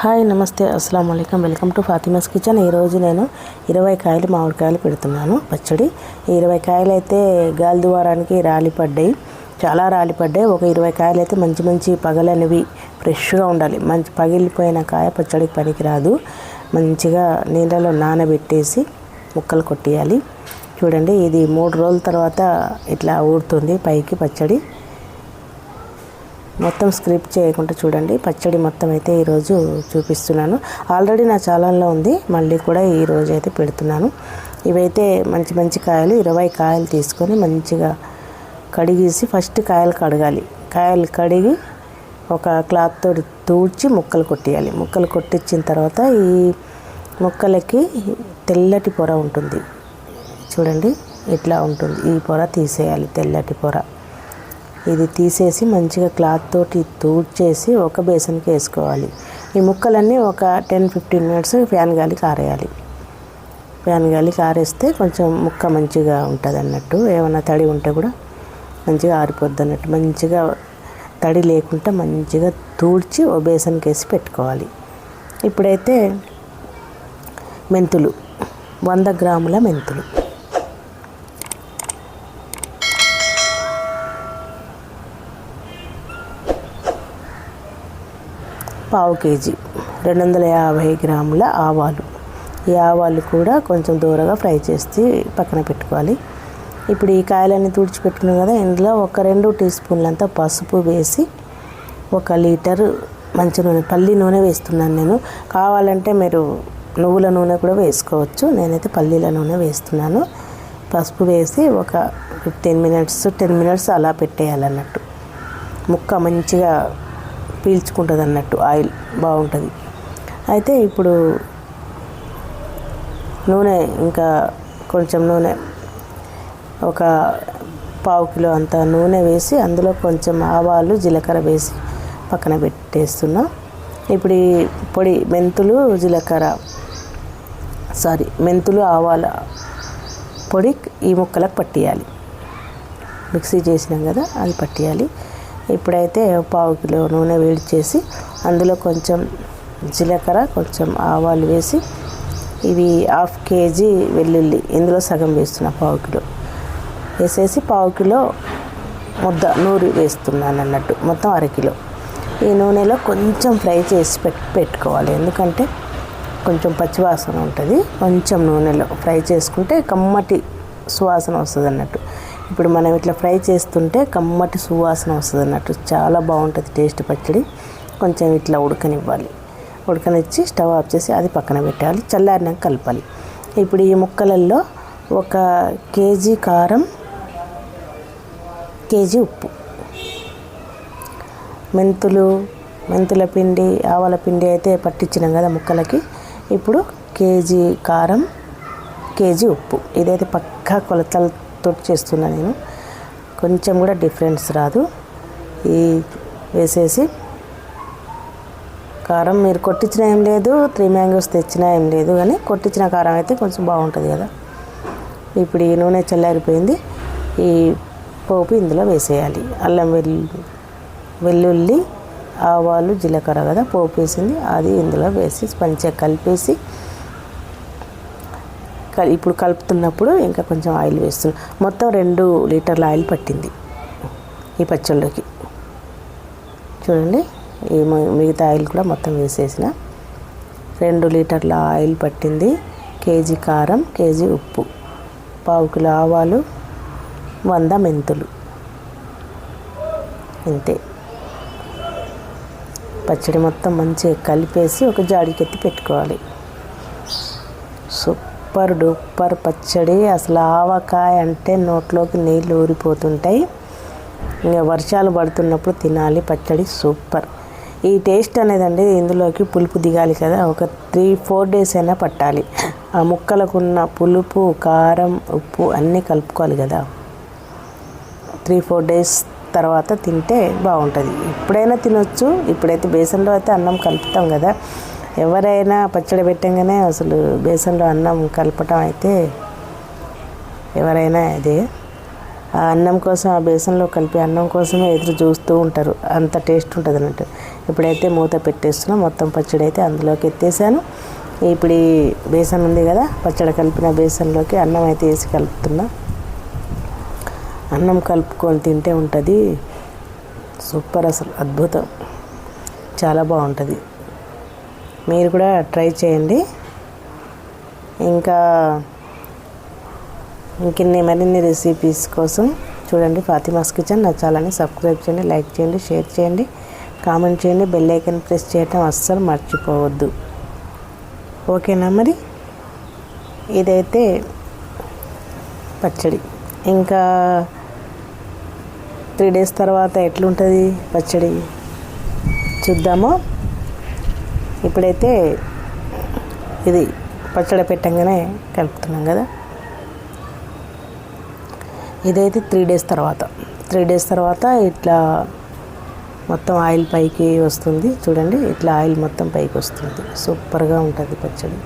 Hi నమస్తే అస్సలం అయికం వెల్కమ్ టు ఫాతిమాస్ కిచెన్. ఈరోజు నేను ఇరవై కాయలు మామిడికాయలు పెడుతున్నాను పచ్చడి. ఇరవై కాయలు అయితే గాలి ద్వారానికి రాలి పడ్డాయి చాలా రాలిపడ్డాయి. ఒక ఇరవై కాయలు అయితే మంచి మంచి పగలనివి ఫ్రెష్గా ఉండాలి. మంచి పగిలిపోయిన కాయ పచ్చడికి పనికిరాదు. మంచిగా నీళ్ళలో నానబెట్టేసి ముక్కలు కొట్టేయాలి. చూడండి ఇది మూడు రోజుల తర్వాత ఇట్లా ఊడుతుంది పైకి పచ్చడి. మొత్తం స్క్రిప్ట్ చేయకుండా చూడండి. పచ్చడి మొత్తం అయితే ఈరోజు చూపిస్తున్నాను. ఆల్రెడీ నా ఛానల్లో ఉంది. మళ్ళీ కూడా ఈరోజు అయితే పెడుతున్నాను. ఇవైతే మంచి మంచి కాయలు ఇరవై కాయలు తీసుకొని మంచిగా కడిగేసి ఫస్ట్ కాయలు కడగాలి. కాయలు కడిగి ఒక క్లాత్ తోటి తూడ్చి ముక్కలు కొట్టేయాలి. ముక్కలు కొట్టించిన తర్వాత ఈ ముక్కలకి తెల్లటి పొర ఉంటుంది. చూడండి ఇట్లా ఉంటుంది. ఈ పొర తీసేయాలి తెల్లటి పొర. ఇది తీసేసి మంచిగా క్లాత్ తోటి తూడ్చేసి ఒక బేసన్కి వేసుకోవాలి. ఈ ముక్కలన్నీ ఒక టెన్ ఫిఫ్టీన్ మినిట్స్ ఫ్యాన్ గాలికి ఆరేయాలి ఫ్యాన్ గాలికి ఆరేస్తే కొంచెం ముక్క మంచిగా ఉంటుంది అన్నట్టు. ఏమైనా తడి ఉంటే కూడా మంచిగా ఆరిపోద్ది అన్నట్టు. మంచిగా తడి లేకుండా మంచిగా తూడ్చి ఓ బేసన్కి వేసి పెట్టుకోవాలి. ఇప్పుడైతే మెంతులు వంద గ్రాముల మెంతులు. పావు కేజీ రెండు వందల యాభై గ్రాముల ఆవాలు. ఈ ఆవాలు కూడా కొంచెం దూరగా ఫ్రై చేసి పక్కన పెట్టుకోవాలి. ఇప్పుడు ఈ కాయలన్నీ తుడిచిపెట్టుకున్నాం కదా ఇందులో ఒక రెండు టీ స్పూన్లంతా పసుపు వేసి ఒక లీటర్ మంచి నూనె పల్లి నూనె వేస్తున్నాను నేను. కావాలంటే మీరు నువ్వుల నూనె కూడా వేసుకోవచ్చు. నేనైతే పల్లీల నూనె వేస్తున్నాను. పసుపు వేసి ఒక ఫిఫ్టీన్ మినిట్స్ టెన్ మినిట్స్ అలా పెట్టేయాలన్నట్టు. ముక్క మంచిగా పీల్చుకుంటుంది అన్నట్టు ఆయిల్ బాగుంటుంది. అయితే ఇప్పుడు నూనె ఇంకా కొంచెం నూనె ఒక పావు కిలో అంత నూనె వేసి అందులో కొంచెం ఆవాలు జీలకర్ర వేసి పక్కన పెట్టేస్తున్నా. ఇప్పుడు ఈ పొడి మెంతులు జీలకర్ర సారీ మెంతులు ఆవాల పొడి ఈ ముక్కలకు పట్టియాలి. మిక్సీ చేసినాం కదా అది పట్టియాలి. ఇప్పుడైతే పావు కిలో నూనె వేడి చేసి అందులో కొంచెం జీలకర్ర కొంచెం ఆవాలు వేసి ఇవి హాఫ్ కేజీ వెల్లుల్లి ఇందులో సగం వేస్తున్నా పావు కిలో. వేసేసి పావు కిలో ముద్ద నూరి వేస్తున్నాను అన్నట్టు మొత్తం అరకిలో ఈ నూనెలో కొంచెం ఫ్రై చేసి పెట్ పెట్టుకోవాలి. ఎందుకంటే కొంచెం పచ్చివాసన ఉంటుంది. కొంచెం నూనెలో ఫ్రై చేసుకుంటే కమ్మటి సువాసన వస్తుంది అన్నట్టు ఇప్పుడు మనం ఇట్లా ఫ్రై చేస్తుంటే కమ్మటి సువాసన వస్తుంది అన్నట్టు. చాలా బాగుంటుంది టేస్ట్ పచ్చడి. కొంచెం ఇట్లా ఉడకనివ్వాలి. ఉడకనిచ్చి స్టవ్ ఆఫ్ చేసి అది పక్కన పెట్టాలి. చల్లారినాక కలపాలి. ఇప్పుడు ఈ ముక్కలలో ఒక కేజీ కారం కేజీ ఉప్పు. మెంతులు మెంతుల పిండి ఆవాల పిండి అయితే పట్టించినాం కదా ముక్కలకి. ఇప్పుడు కేజీ కారం కేజీ ఉప్పు. ఇదైతే పక్కా కొలతలు తోటి చేస్తున్నా నేను. కొంచెం కూడా డిఫరెన్స్ రాదు. ఈ వేసేసి కారం మీరు కొట్టించిన ఏం లేదు త్రీ మ్యాంగోస్ తెచ్చినా ఏం లేదు కానీ కొట్టించిన కారం అయితే కొంచెం బాగుంటుంది కదా. ఇప్పుడు ఈ నూనె చల్లారిపోయింది. ఈ పోపు ఇందులో వేసేయాలి. అల్లం వెల్లు వెల్లుల్లి ఆవాలు జీలకర్ర కదా పోపు వేసింది. అది ఇందులో వేసి మంచిగా కలిపేసి ఇప్పుడు కలుపుతున్నప్పుడు ఇంకా కొంచెం ఆయిల్ వేస్తున్నాం. మొత్తం రెండు లీటర్ల ఆయిల్ పట్టింది. ఈ పచ్చళ్ళలోకి చూడండి ఈ మిగతా ఆయిల్ కూడా మొత్తం వేసేసిన. రెండు లీటర్ల ఆయిల్ పట్టింది. కేజీ కారం కేజీ ఉప్పు. పావు కిలో ఆవాలు వంద మెంతులు. ఇంతే. పచ్చడి మొత్తం మంచిగా కలిపేసి ఒక జాడికెత్తి పెట్టుకోవాలి. సూపర్ డూపర్ పచ్చడి. అసలు ఆవకాయ అంటే నోట్లోకి నీళ్ళు ఊరిపోతుంటాయి. ఇంకా వర్షాలు పడుతున్నప్పుడు తినాలి. పచ్చడి సూపర్. ఈ టేస్ట్ అనేదండి ఇందులోకి పులుపు దిగాలి కదా. ఒక త్రీ ఫోర్ డేస్ అయినా పట్టాలి. ఆ ముక్కలకున్న పులుపు కారం ఉప్పు అన్నీ కలుపుకోవాలి కదా. త్రీ ఫోర్ డేస్ తర్వాత తింటే బాగుంటుంది. ఎప్పుడైనా తినొచ్చు. ఇప్పుడైతే బేసన్లో అయితే అన్నం కలుపుతాం కదా. ఎవరైనా పచ్చడి పెట్టంగానే అసలు బేసన్లో అన్నం కలపటం అయితే ఎవరైనా అదే. ఆ అన్నం కోసం ఆ బేసన్లో కలిపి అన్నం కోసమే ఎదురు చూస్తూ ఉంటారు. అంత టేస్ట్ ఉంటుంది అన్నట్టు. ఇప్పుడైతే మూత పెట్టేస్తున్నా మొత్తం పచ్చడి అయితే అందులోకి ఎత్తేసాను. ఇప్పుడు ఈ బేసన్ ఉంది కదా పచ్చడి కలిపిన బేసన్లోకి అన్నం అయితే వేసి కలుపుతున్నా. అన్నం కలుపుకొని తింటే ఉంటుంది. సూపర్ అసలు అద్భుతం. చాలా బాగుంటుంది. మీరు కూడా ట్రై చేయండి. ఇంకా ఇంకిన్ని మరిన్ని రెసిపీస్ కోసం చూడండి ఫాతిమాస్ కిచెన్ నచ్చాలని సబ్స్క్రైబ్ చేయండి లైక్ చేయండి షేర్ చేయండి కామెంట్ చేయండి బెల్ ఐకన్ ప్రెస్ చేయటం అస్సలు మర్చిపోవద్దు. ఓకేనా మరి? ఇదైతే పచ్చడి. ఇంకా త్రీ డేస్ తర్వాత ఎట్లుంటుంది పచ్చడి? చూద్దామో. ఇప్పుడైతే ఇది పచ్చడి పెట్టంగానే కలుపుతున్నాం కదా. ఇదైతే త్రీ డేస్ తర్వాత. త్రీ డేస్ తర్వాత ఇట్లా మొత్తం ఆయిల్ పైకి వస్తుంది. చూడండి ఇట్లా ఆయిల్ మొత్తం పైకి వస్తుంది. సూపర్గా ఉంటుంది పచ్చడి.